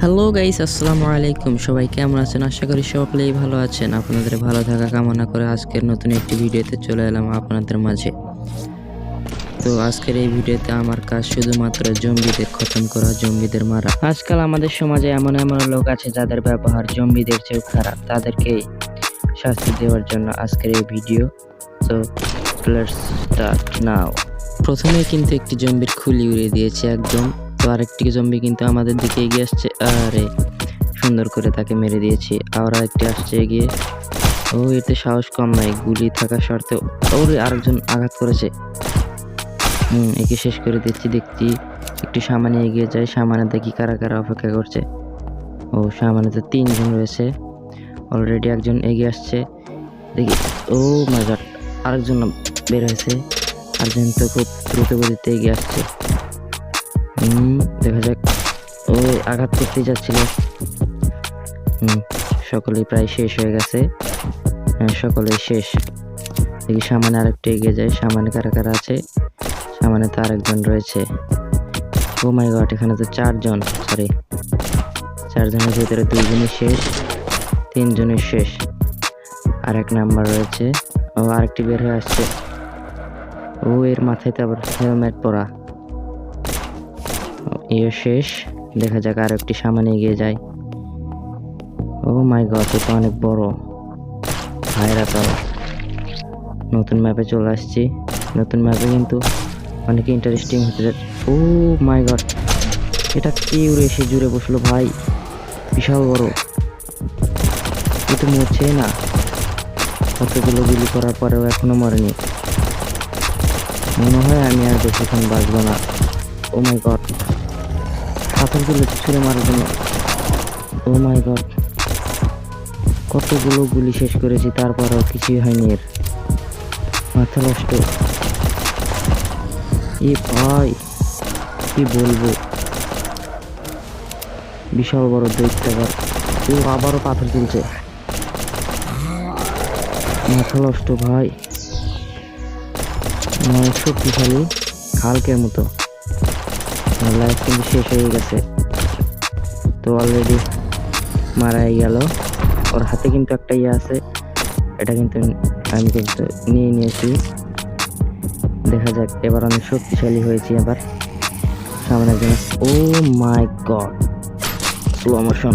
Hello guys আসসালামু আলাইকুম। সবাই কেমন আছেন? আশা করি সকলেই ভালো আছেন। আপনাদের ভালো থাকা কামনা করে আজকের নতুন একটি ভিডিওতে চলে এলাম আপনাদের মাঝে। তো আজকের এই ভিডিওতে আমার কাজ শুধুমাত্র জম্বিদের খতম করা জম্বিদের মারা। আজকাল আমাদের সমাজে এমন এমন লোক আছে যাদের ব্যবহার জম্বিদের চেয়েও খারাপ। তাদেরকে শাস্তি দেওয়ার জন্য আজকের এই ভিডিও। তো লেটস স্টার্ট নাও প্রথমে কিন্তু একটি জম্বির খুলি উড়িয়ে দিয়েছে একদম। তো আরেকটি জম্বি কিন্তু আমাদের দিকে এগিয়ে আসছে। আরে, সুন্দর করে তাকে মেরে দিয়েছি। আর একটি আসছে এগিয়ে। ও, এতে সাহস কম নাই। গুলি থাকা সত্ত্বেও ওর, আরেকজন আঘাত করেছে। হুম, একে শেষ করে দিচ্ছি। দেখছি একটু সামানে এগিয়ে যায়। সামানে দেখি কারা কারা অপেক্ষা করছে। ও সামানে তো তিনজন রয়েছে। অলরেডি একজন এগিয়ে আসছে। দেখি, ও গড, আরেকজন বের হয়েছে। আরেকজন তো খুব দ্রুত গতিতে এগিয়ে আসছে। দেখা যাক। ও আঘাত করতে যাচ্ছিল। হুম, সকলেই প্রায় শেষ হয়ে গেছে। হ্যাঁ সকলেই শেষ। দেখি সামনে আরেকটু এগিয়ে যায় সামনে কারা কারা আছে? সামনে তো আরেকজন রয়েছে। ও মাই গড এখানে তো চারজন সরি চারজনের ভিতরে দুইজনই শেষ তিনজনের শেষ। আর এক নাম্বার রয়েছে। ও, আরেকটি বের হয়ে আসছে। ও, এর মাথায় তো আবার হেলমেট পরা। ইয়ে শেষ। দেখা যাক আর একটি সামনে এগিয়ে যায় ও মাই গড, এটা অনেক বড়। ভাইরা তো নতুন ম্যাপে চলে আসছি। নতুন ম্যাপে কিন্তু অনেক ইন্টারেস্টিং হতে যাচ্ছে। ও মাই গড, এটা কি উড়ে এসে জুড়ে বসল ভাই? বিশাল বড়। এ তো মরছে না। কতগুলো গুলি করার পরেও এখনও মরেনি। মনে হয় আমি আর বেশিক্ষণ বাঁচবো না। Oh my God. পাথরগুলো ছুঁড়ে মারার জন্য। ও মাই গড কতগুলো গুলি শেষ করেছি, তারপরেও কিছুই হয়নি এর। মাথা নষ্ট। এ ভাই, কি বলব? বিশাল বড় দৈত্যাকার ও আবারও পাথর তুলছে। মাথা নষ্ট ভাই। শক্তিশালী হালকের মতো। লাইফ কিন্তু শেষ হয়ে গেছে। তো অলরেডি মারাই গেল। ওর হাতে কিন্তু একটা ইয়ে আছে। এটা কিন্তু আমি কিন্তু নিয়ে নিয়েছি। দেখা যাক, এবার আমি শক্তিশালী হয়েছি এবার সামনে oh my god slow motion